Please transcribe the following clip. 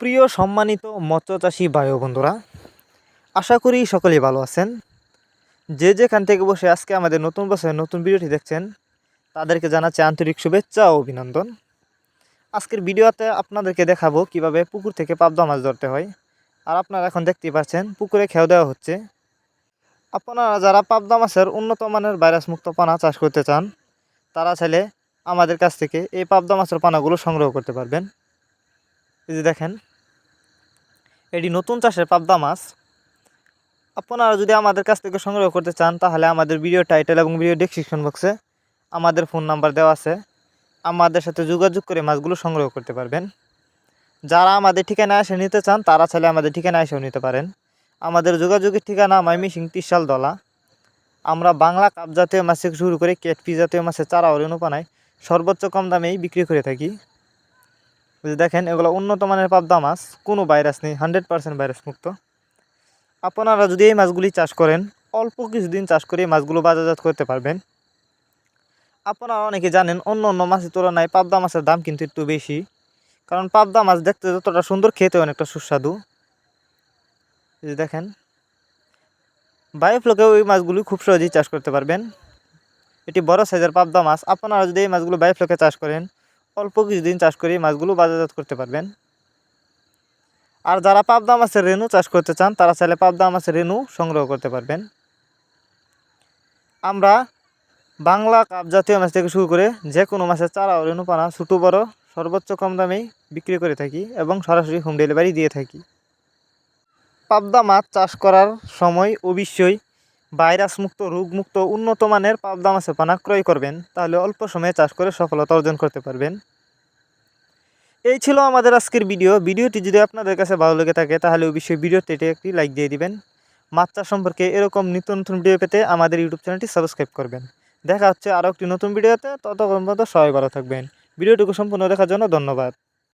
প্রিয় সম্মানিত মৎস্যচাষী ভাই ও বন্ধুরা আশা করি সকলেই ভালো আছেন। যে যেখান থেকে বসে আজকে আমাদের নতুন বছরের নতুন ভিডিওটি দেখছেন, তাদেরকে জানাচ্ছি আন্তরিক শুভেচ্ছা ও অভিনন্দন। আজকের ভিডিওতে আপনাদেরকে দেখাবো কীভাবে পুকুর থেকে পাবদা মাছ ধরতে হয়। আর আপনারা এখন দেখতেই পাচ্ছেন, পুকুরে খেয়ে দেওয়া হচ্ছে। আপনারা যারা পাবদা মাছের উন্নত মানের ভাইরাস মুক্ত পানা চাষ করতে চান, তারা চাইলে আমাদের কাছ থেকে এই পাবদা মাছের পানাগুলো সংগ্রহ করতে পারবেন। এই যে দেখেন এটি নতুন চাষের পাবদা মাছ। আপনারা যদি আমাদের কাছ থেকে সংগ্রহ করতে চান, তাহলে আমাদের ভিডিও টাইটেল এবং ভিডিও ডেসক্রিপশন বক্সে আমাদের ফোন নাম্বার দেওয়া আছে। আমাদের সাথে যোগাযোগ করে মাছগুলো সংগ্রহ করতে পারবেন। যারা আমাদের ঠিকানায় এসে নিতে চান, তারা চাইলে আমাদের ঠিকানায় এসেও নিতে পারেন। আমাদের যোগাযোগের ঠিকানা মাইমিসিং ত্রিশাল দলা। আমরা বাংলা কাপ জাতীয় মাছ থেকে শুরু করে কেটপি জাতীয় মাছের চারা ও রেণুপানায় সর্বোচ্চ কম দামেই বিক্রি করে থাকি। যে দেখেন, এগুলো উন্নত মানের পাবদা মাছ, কোনো ভাইরাস নেই, হান্ড্রেড পার্সেন্ট ভাইরাস মুক্ত। আপনারা যদি এই মাছগুলি চাষ করেন, অল্প কিছুদিন চাষ করে মাছগুলো বাজারজাত করতে পারবেন। আপনারা অনেকে জানেন, অন্য অন্য মাছের তুলনায় পাবদা মাছের দাম কিন্তু একটু বেশি, কারণ পাবদা মাছ দেখতে যতটা সুন্দর খেতে অনেকটা সুস্বাদু। দেখেন বায়োফ্লোকেও এই মাছগুলি খুব সহজেই চাষ করতে পারবেন। এটি বড় সাইজের পাবদা মাছ, আপনারা যদি এই মাছগুলো বায়োফ্লোকে চাষ করেন অল্প কিছুদিন চাষ করে মাছগুলো বাজারজাত করতে পারবেন। আর যারা পাবদা মাছের রেণু চাষ করতে চান, তারা চাইলে পাবদা মাছের রেণু সংগ্রহ করতে পারবেন। আমরা বাংলা কাপ জাতীয় মাছ থেকে শুরু করে যে কোনো মাছের চারা ও রেণু পানা ছোটো, বড়, সর্বোচ্চ কম দামেই বিক্রি করে থাকি এবং সরাসরি হোম ডেলিভারি দিয়ে থাকি। পাবদা মাছ চাষ করার সময় অবশ্যই ভাইরাস মুক্ত রোগমুক্ত, উন্নত মানের পাবদা মাছের পানা ক্রয় করবেন, তাহলে অল্প সময়ে চাষ করে সফলতা অর্জন করতে পারবেন। এই ছিল আমাদের আজকের ভিডিও। ভিডিওটি যদি আপনাদের কাছে ভালো লেগে থাকে, তাহলে অবশ্যই ভিডিওতে একটি লাইক দিয়ে দিবেন। মাছ চাষ সম্পর্কে এরকম নিত্য নতুন ভিডিও পেতে আমাদের ইউটিউব চ্যানেলটি সাবস্ক্রাইব করবেন। দেখা হচ্ছে আরও একটি নতুন ভিডিওতে। ততক্ষণ পর্যন্ত সবাই ভালো থাকবেন। ভিডিওটুকু সম্পূর্ণ দেখার জন্য ধন্যবাদ।